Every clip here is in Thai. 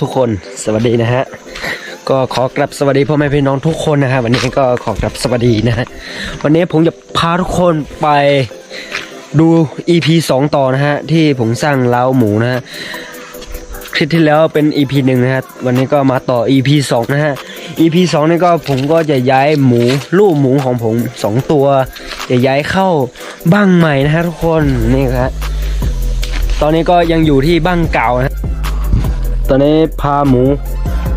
ทุกคนสวัสดีนะฮะก็ขอกลับสวัสดีพ่อแม่พี่น้องทุกคนนะฮะวันนี้ก็ขอกลับสวัสดีนะฮะวันนี้ผมจะพาทุกคนไปดู EP 2 ต่อนะฮะที่ผมสร้างเล้าหมูนะฮะคลิปที่แล้วเป็น EP หนึ่งนะฮะวันนี้ก็มาต่อ EP 2 นะฮะ EP 2นี่ก็ผมก็จะย้ายหมูลูกหมูของผมสองตัว จะย้ายเข้าบ้างใหม่นะฮะทุกคนนี่ครับตอนนี้ก็ยังอยู่ที่บ้างเก่านะ ตอนนี้พาหมู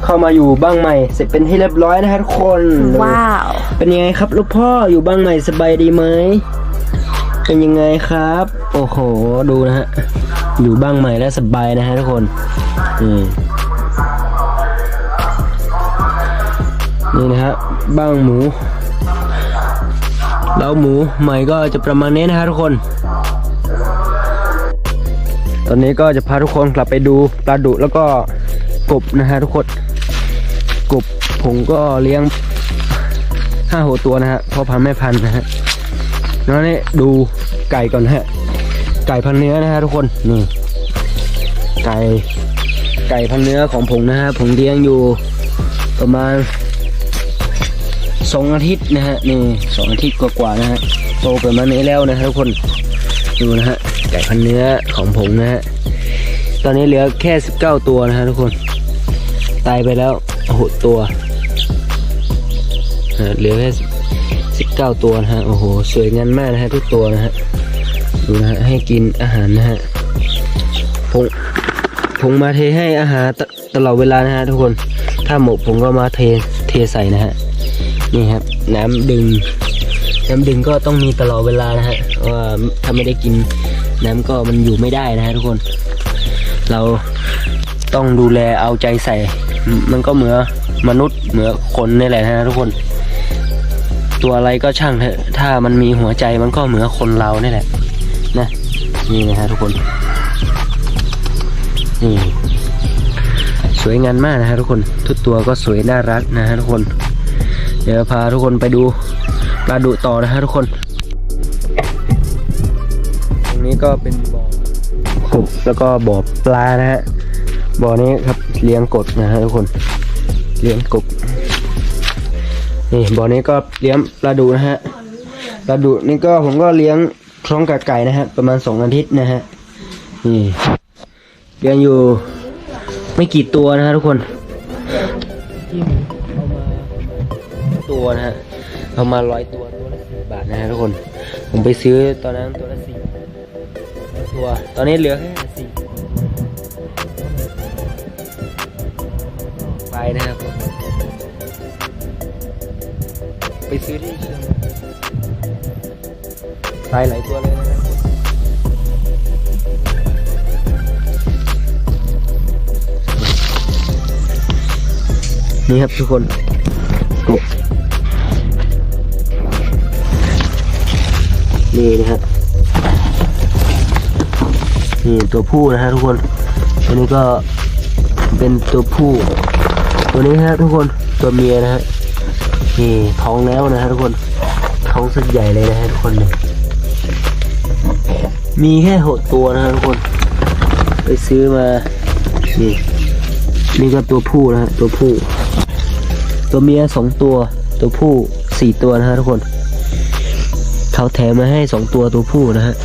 เข้ามาอยู่บ้างใหม่ เสร็จเป็นที่เรียบร้อยนะฮะทุกคนว้าวเป็นยังไงครับลูกพ่ออยู่บ้างใหม่สบายดีไหมเป็นยังไงครับ โอ้โหดูนะฮะอยู่บ้างใหม่แล้วสบายนะฮะทุกคนอืมนี่นะฮะบ้างหมูแล้วหมูใหม่ก็จะประมาณนี้นะฮะทุกคน ตอนนี้ก็จะพาทุกคนกลับไปดูปลาดุแล้วก็กบนะฮะทุกคนกบผมก็เลี้ยงห้าหกตัวนะฮะพ่อพันธุ์แม่พันธุ์นะฮะแล้วนี่ดูไก่ก่อนฮะ ไก่พันเนื้อนะฮะทุกคนนี่ไก่ไก่พันเนื้อของผมนะฮะผมเลี้ยงอยู่ประมาณสองอาทิตย์นะฮะนี่สองอาทิตย์กว่าๆนะฮะโตประมาณนี้แล้วนะฮะทุกคนดูนะฮะ ไก่พันเนื้อของผมนะฮะ ตอนนี้เหลือแค่ 19 ตัวนะฮะทุกคน ตายไปแล้วหกตัว เหลือแค่ 19 ตัวนะฮะ โอ้โห สวยงามมากนะฮะทุกตัวนะฮะ ดูนะฮะ ให้กินอาหารนะฮะผมผมมาเทให้อาหารตตลอดเวลานะฮะทุกคน ถ้าหมกผมก็มาเทเทใส่นะฮะ นี่ครับ น้ำดึงน้ำดึงก็ต้องมีตลอดเวลานะฮะว่าถ้าไม่ได้กิน น้ำก็มันอยู่ไม่ได้นะฮะทุกคน เราต้องดูแลเอาใจใส่ มันก็เหมือนมนุษย์เหมือนคนนี่แหละนะทุกคน ตัวอะไรก็ช่างเถอะ ถ้ามันมีหัวใจมันก็เหมือนคนเรานี่แหละ นะ นี่นะฮะทุกคน นี่ สวยงามมากนะฮะทุกคน ทุกตัวก็สวยน่ารักนะฮะทุกคน เดี๋ยวพาทุกคนไปดูปลาดุต่อนะฮะทุกคน รงนี้ก็เป็นบ่อกบแล้วก็บ่อปลานะฮะบ่อนี้ครับเลี้ยงกบนะฮะทุกคน เลี้ยงกบนี่บ่อนี้ก็เลี้ยงปลาดุนะฮะปลาดุนี่ก็ผมก็เลี้ยงพร้อมกับไก่นะฮะประมาณสองอาทิตย์นะฮะนี่เลี้ยงอยู่ไม่กี่ตัวนะฮะทุกคนตัวนะฮะเอามาร้อยตัวตัวละสิบบาทนะฮะทุกคน ผมไปซื้อตอนนั้นตัวละสี่ ตัว ตอนนี้เหลือแค่สี่ไปนะครับ ไปซื้อที่เชียงใหม่ไปหลายตัวเลยนะครับนี่ครับทุกคนนี่นะฮะ นี่ตัวผู้นะฮะทุกคนตัวนี้ก็เป็นตัวผู้ ตัวนี้ฮะทุกคนตัวเมียนะฮะนี่ท้องแล้วนะฮะทุกคนท้องสักใหญ่เลยนะฮะทุกคนนี่ยมีแค่หกตัวนะฮะทุกคน ไปซื้อมานี่นี่ก็ตัวผู้นะฮะตัวผู้ ตัวเมียสองตัว ตัวผู้สี่ตัวนะฮะทุกคนเขาแถมมาให้สองตัวตัวผู้นะฮะ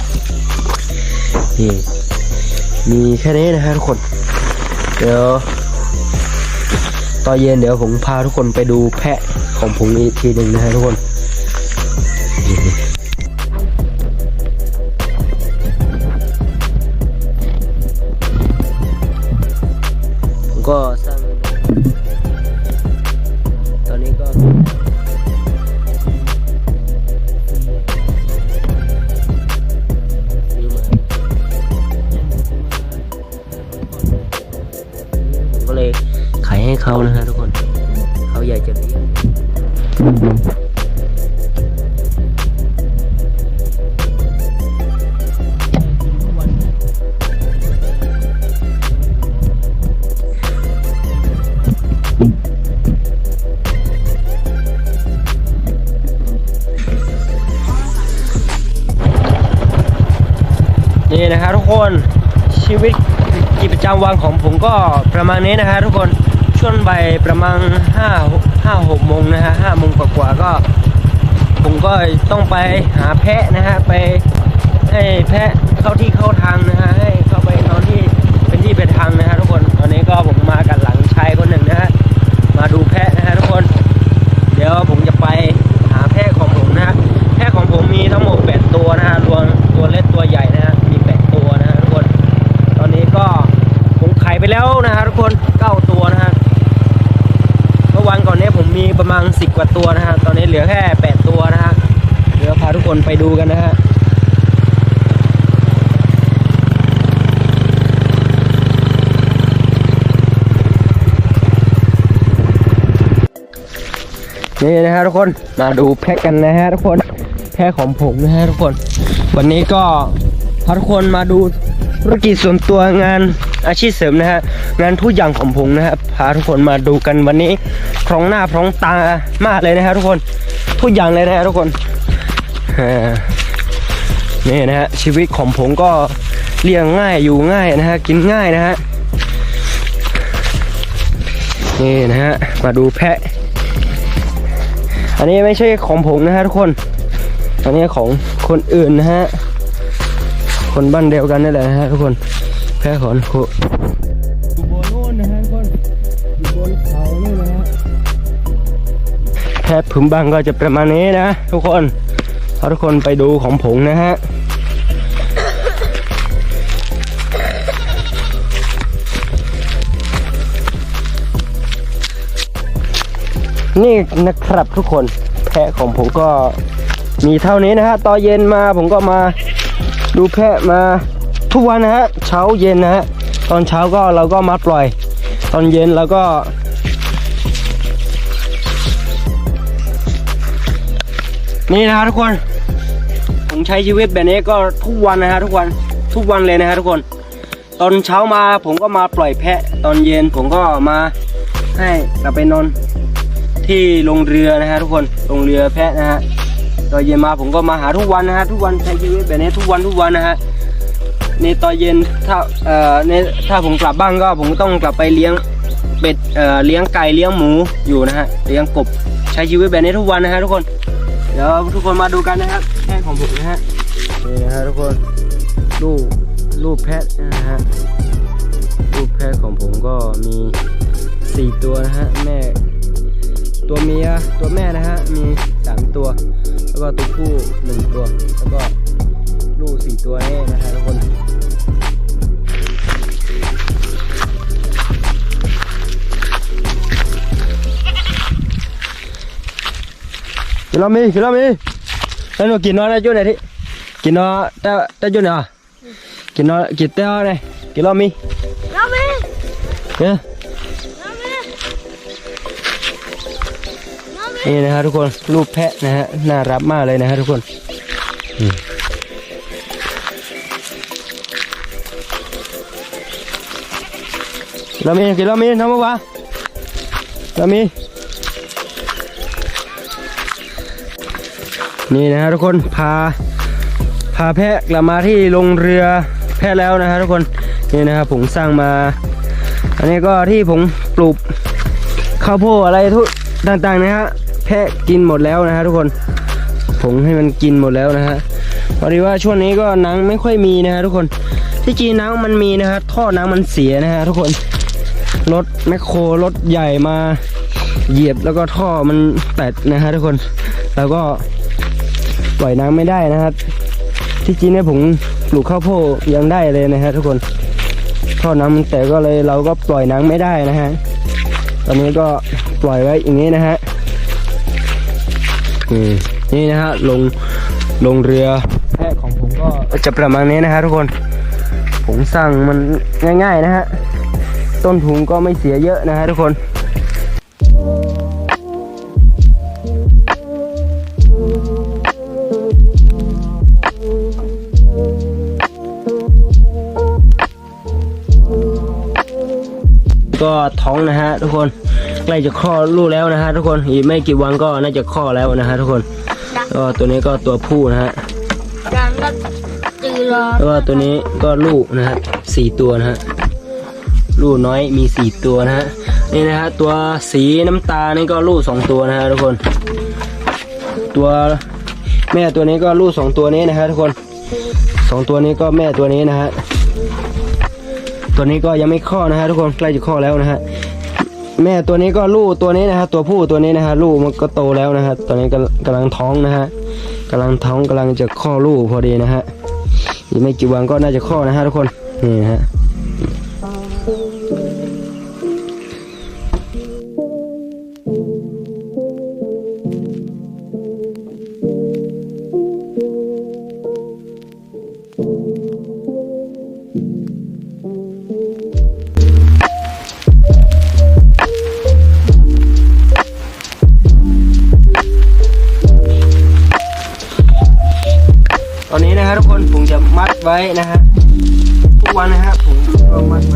นี่ มีแค่นี้นะฮะทุกคน เดี๋ยวตอนเย็นเดี๋ยวผมพาทุกคนไปดูแพะของผมอีกทีหนึ่งนะฮะทุกคน คน ชีวิตจชีพประจำวันของผมก็ประมาณนี้นะฮะทุกคนช่วงบ่ายประมาณห้าห้าหกโมงนะฮะห้าโมงกว่าๆก็ ผมก็ต้องไปหาแพะนะฮะไปให้แพะเข้าที่เข้าทางนะฮะให้เข้าไปนอนที่เป็นที่เป็นทางนะ มีประมาณสิบกว่าตัวนะฮะ ตอนนี้เหลือแค่แปดตัวนะฮะ เดี๋ยวพาทุกคนไปดูกันนะฮะนี่นะฮะทุกคนมาดูแพะกันนะฮะทุกคนแพะของผมนะฮะทุกคน วันนี้ก็พาทุกคนมาดู ธุรกิจส่วนตัวงานอาชีพเสริมนะฮะงานทุกอย่างของผมนะครับพาทุกคนมาดูกันวันนี้พร้องหน้าพร้องตามากเลยนะฮะทุกคนทุกอย่างเลยนะฮะทุกคนนี่นะฮะชีวิตของผมก็เลี้ยงง่ายอยู่ง่ายนะฮะกินง่ายนะฮะนี่นะฮะมาดูแพะ อันนี้ไม่ใช่ของผมนะฮะทุกคนอันนี้ของคนอื่นนะฮะ คนบ้านเดียวกันนี่แหละนะฮะทุกคนแค่ขอนโคอยู่บนโน่นนะฮะทุกคนอยู่บนเขานี่นะฮะแพะผืมบางก็จะประมาณนี้นะทุกคนเอาทุกคนไปดูของผมนะฮะนี่นะครับทุกคนแพะของผมก็มีเท่านี้นะฮะตอนเย็นมาผมก็มา ดูแพะมาทุกวันนะฮะเช้าเย็นนะฮะตอนเช้าก็เราก็มาปล่อย ตอนเย็นเราก็ นี่นะฮะทุกคนผมใช้ชีวิตแบบนี้ก็ทุกวันนะฮะทุกวันทุกวันเลยนะฮะทุกคน ตอนเช้ามาผมก็มาปล่อยแพะ ตอนเย็นผมก็มาให้กลับไปนอนที่ลงเรือนะฮะทุกคนลงเรือแพะนะฮะ ตอนเย็นมาผมก็มาหาทุกวันนะฮะทุกวันใช้ชีวิตแบบนี้ทุกวันทุกวันนะฮะในตอนเย็นถ้าเอ่อในถ้าผมกลับบ้านก็ผมต้องกลับไปเลี้ยงเป็ดเอ่อเลี้ยงไก่เลี้ยงหมูอยู่นะฮะเลี้ยงกบใช้ชีวิตแบบนี้ทุกวันนะฮะทุกคนเดี๋ยวทุกคนมาดูกันนะครับแพะของผมนะฮะนี่นะฮะทุกคนลูกลูกแพะนะฮะลูกแพะของผมก็มีสี่ตัวนะฮะแม่ตัวเมียตัวแม่นะฮะมี สามตัว แล้วก็ตัวผู้หนึ่งตัว แล้วก็ลูกสี่ตัวนี่นะฮะทุกคนกินเรามีกินเรามีแล้วหนูกินน้อยได้จุดไหนที่กินน้อยได้ได้จุดไหนอะกินน้อยกินเต้าไหนกินเรามี Rami! เนี่ย นี่นะฮะทุกคนรูปแพะนะฮะน่ารักมากเลยนะฮะทุกคนเรามีกี่เรามีทำมาวะเรามีนี่นะฮะทุกคนพาพาแพะกลับมาที่ลงเรือแพะแล้วนะฮะทุกคนนี่นะครับผมสร้างมา อันนี้ก็ที่ผมปลูกข้าวโพดอะไรทุกต่างๆนะฮะ แพะกินหมดแล้วนะฮะทุกคนผงให้มันกินหมดแล้วนะฮะพอดีว่าช่วงนี้ก็น้ำไม่ค่อยมีนะฮะทุกคนที่จริงน้ำมันมีนะฮะท่อน้ำมันเสียนะฮะทุกคนรถแมคโครรถใหญ่มาเหยียบแล้วก็ท่อมันแตกนะฮะทุกคน แล้วก็ปล่อยน้ำไม่ได้นะฮะที่จริงเนี่ยผมปลูกข้าวโพดยังได้เลยนะฮะทุกคนท่อน้ำมันแตกก็เลยเราก็ปล่อยน้ำไม่ได้นะฮะตอนนี้ก็ปล่อยไว้อย่างนี้นะฮะ นี่นะฮะลงลงเรือแพะของผมก็จะประมาณนี้นะฮะทุกคน ผมสั่งมันง่าย ๆนะฮะต้นทุนก็ไม่เสียเยอะนะฮะทุกคนก็ท้องนะฮะทุกคน ใกล้จะคลอดลูกแล้วนะฮะทุกคนอีกไม่กี่วันก็น่าจะคลอดแล้วนะฮะทุกคนก็ตัวนี้ก็ตัวผู้นะฮะ Jangan tidur. แล้วก็ตัวนี้ก็ลูกนะฮะสี่ตัวนะฮะลูกน้อยมีสี่ตัวนะฮะนี่นะฮะตัวสีน้ำตาลนี่ก็ลูกสองตัวนะฮะทุกคน ตัวแม่ตัวนี้ก็ลูกสองตัวนี้นะฮะทุกคนสองตัวนี้ก็แม่ตัวนี้นะฮะตัวนี้ก็ยังไม่คลอดนะฮะทุกคนใกล้จะคลอดแล้วนะฮะ แม่ตัวนี้ก็ลูกตัวนี้นะฮะตัวผู้ตัวนี้นะฮะลูกมันก็โตแล้วนะฮะตอนนี้กำลังกำลังท้องนะฮะกำลังท้องกำลังจะคลอดลูกพอดีนะฮะอีกไม่กี่วันก็น่าจะคลอดนะฮะทุกคนนี่นะฮะต ไว้นะฮะทุกวันนะฮะผมก็มัดไว้อย่า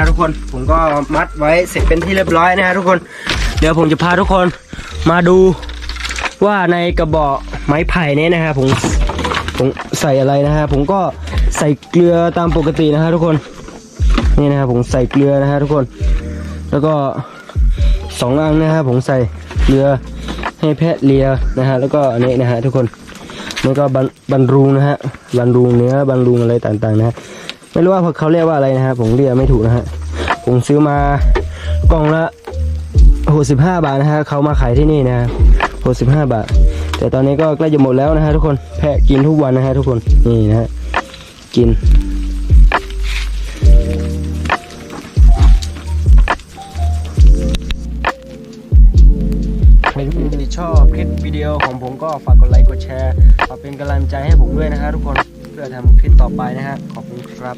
ฮะทุกคนผมก็มัดไว้เสร็จเป็นที่เรียบร้อยนะฮะทุกคน เดี๋ยวผมจะพาทุกคนมาดูว่าในกระบอกไม้ไผ่นี้นะฮะผมผมใส่อะไรนะฮะผมก็ใส่เกลือตามปกตินะฮะทุกคนนี่นะฮะผมใส่เกลือนะฮะทุกคน แล้วก็สองอันนะฮะผมใส่เกลือให้แพะเลียนะฮะแล้วก็อันนี้นะฮะทุกคนแล้วก็บันรรรุงนะฮะบรรรุงเนื้อบรรรุงอะไรต่างๆนะฮะ ไม่รู้ว่าเขาเรียกว่าอะไรนะฮะผมเรียกไม่ถูกนะฮะผมซื้อมากล่องละหกสิบห้าบาทนะฮะเขามาขายที่นี่นะฮะหกสิบห้าบาท แต่ตอนนี้ก็ใกล้จะหมดแล้วนะฮะทุกคนแพะกินทุกวันนะฮะทุกคนนี่นะฮะกินชอบคลิปวิดีโอของผมก็ฝากกดไลค์กดแชร์ฝากเป็นกำลังใจให้ผมด้วยนะฮะทุกคน พื่อทำคลิปต่อไปนะฮะขอบคุณครับ